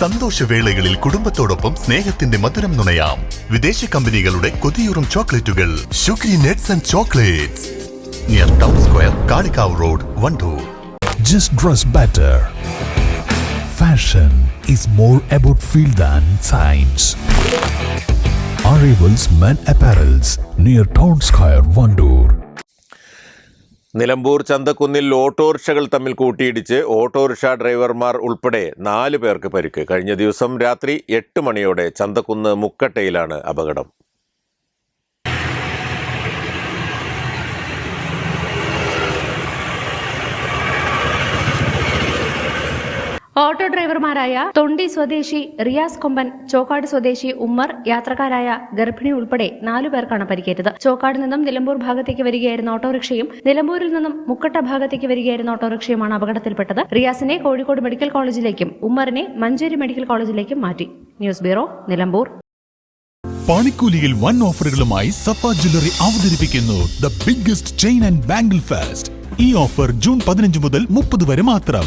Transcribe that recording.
സന്തോഷവേളകളിൽ കുടുംബത്തോടൊപ്പം സ്നേഹത്തിന്റെ മധുരം നുണയാം. വിദേശ കമ്പനികളുടെ കൊതിയൂറും ചോക്ലേറ്റുകൾ. Shukri nuts and chocolates. Near town square Kalikavu road Wandoor. Just dress better fashion is more about feel than science Arrivals Men Apparels near Town Square, Vandoor. Nilambur ചന്തക്കുന്നിൽ ഓട്ടോറിക്ഷകൾ തമ്മിൽ കൂട്ടിയിടിച്ച് autorickshaw ഡ്രൈവർമാർ ഉൾപ്പെടെ നാല് പേർക്ക് പരിക്ക്. കഴിഞ്ഞ ദിവസം രാത്രി എട്ട് മണിയോടെ ചന്തക്കുന്ന് മുക്കട്ടയിലാണ് അപകടം. ഓട്ടോ ഡ്രൈവർമാരായ തൊണ്ടി സ്വദേശി റിയാസ് കൊമ്പൻ ചോക്കാട് സ്വദേശി ഉമ്മർ യാത്രക്കാരായ ഗർഭിണി ഉൾപ്പെടെ നാലു പേർക്കാണ് പരിക്കേറ്റത്. ചോക്കാട് നിന്നും നിലമ്പൂർ ഭാഗത്തേക്ക് വരികയായിരുന്ന ഓട്ടോറിക്ഷയും നിലമ്പൂരിൽ നിന്നും മുക്കട്ട ഭാഗത്തേക്ക് വരികയായിരുന്ന ഓട്ടോറിക്ഷയുമാണ് അപകടത്തിൽപ്പെട്ടത്. റിയാസിനെ കോഴിക്കോട് മെഡിക്കൽ കോളേജിലേക്കും ഉമ്മറിനെ മഞ്ചേരി മെഡിക്കൽ കോളേജിലേക്കും മാറ്റി. News bureau Nilambur. പണിക്കൂലിയിൽ വൺ ഓഫറുകളുമായി സഫ ജ്വല്ലറി അവതരിപ്പിക്കുന്നു the biggest chain and bangle fest. ഈ ഓഫർ ജൂൺ പതിനഞ്ച് മുതൽ മുപ്പത് വരെ മാത്രം.